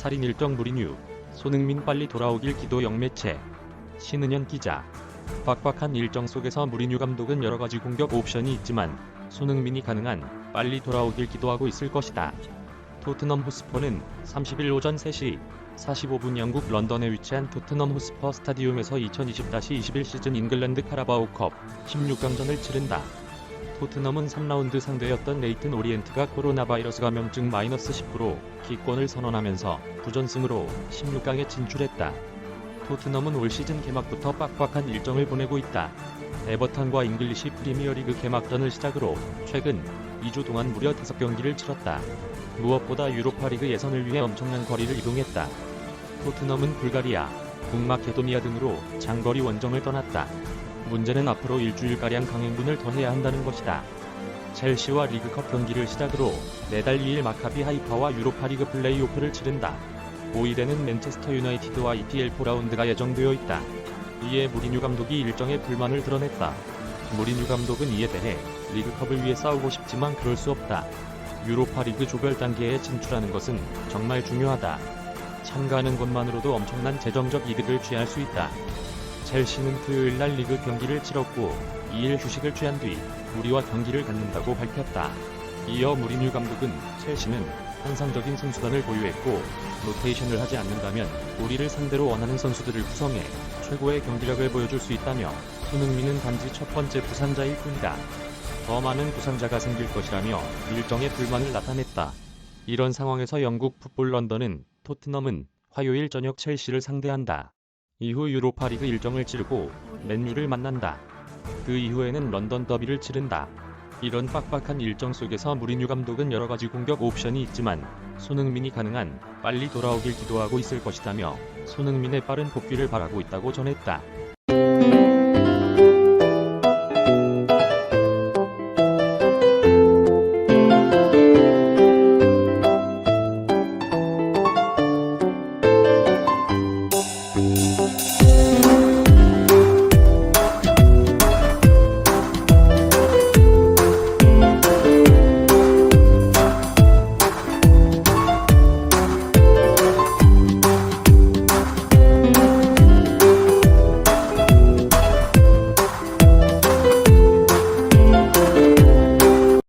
살인 일정 무리뉴 손흥민 빨리 돌아오길 기도 영매체 신은현 기자 빡빡한 일정 속에서 무리뉴 감독은 여러 가지 공격 옵션이 있지만 손흥민이 가능한 빨리 돌아오길 기도하고 있을 것이다. 토트넘 호스퍼는 30일 오전 3시 45분 영국 런던에 위치한 토트넘 호스퍼 스타디움에서 2020-21 시즌 잉글랜드 카라바오컵 16강전을 치른다. 토트넘은 3라운드 상대였던 레이튼 오리엔트가 코로나 바이러스 감염증 마이너스 10% 기권을 선언하면서 부전승으로 16강에 진출했다. 토트넘은 올 시즌 개막부터 빡빡한 일정을 보내고 있다. 에버턴과 잉글리시 프리미어리그 개막전을 시작으로 최근 2주 동안 무려 5경기를 치렀다. 무엇보다 유로파리그 예선을 위해 엄청난 거리를 이동했다. 토트넘은 불가리아, 북마케도니아 등으로 장거리 원정을 떠났다. 문제는 앞으로 일주일가량 강행군을 더 해야 한다는 것이다. 첼시와 리그컵 경기를 시작으로 내달 2일 마카비 하이파와 유로파리그 플레이오프를 치른다. 5일에는 맨체스터 유나이티드와 EPL 4라운드가 예정되어 있다. 이에 무리뉴 감독이 일정에 불만을 드러냈다. 무리뉴 감독은 이에 대해 리그컵을 위해 싸우고 싶지만 그럴 수 없다. 유로파 리그 조별 단계에 진출하는 것은 정말 중요하다. 참가하는 것만으로도 엄청난 재정적 이득을 취할 수 있다. 첼시는 토요일 날 리그 경기를 치렀고 2일 휴식을 취한 뒤 우리와 경기를 갖는다고 밝혔다. 이어 무리뉴 감독은 첼시는 환상적인 선수단을 보유했고 로테이션을 하지 않는다면 우리를 상대로 원하는 선수들을 구성해 최고의 경기력을 보여줄 수 있다며 손흥민은 단지 첫 번째 부상자일 뿐이다. 더 많은 부상자가 생길 것이라며 일정에 불만을 나타냈다. 이런 상황에서 영국 풋볼 런던은 토트넘은 화요일 저녁 첼시를 상대한다. 이후 유로파리그 일정을 치르고 맨유를 만난다. 그 이후에는 런던 더비를 치른다. 이런 빡빡한 일정 속에서 무리뉴 감독은 여러 가지 공격 옵션이 있지만 손흥민이 가능한 빨리 돌아오길 기도하고 있을 것이다며 손흥민의 빠른 복귀를 바라고 있다고 전했다.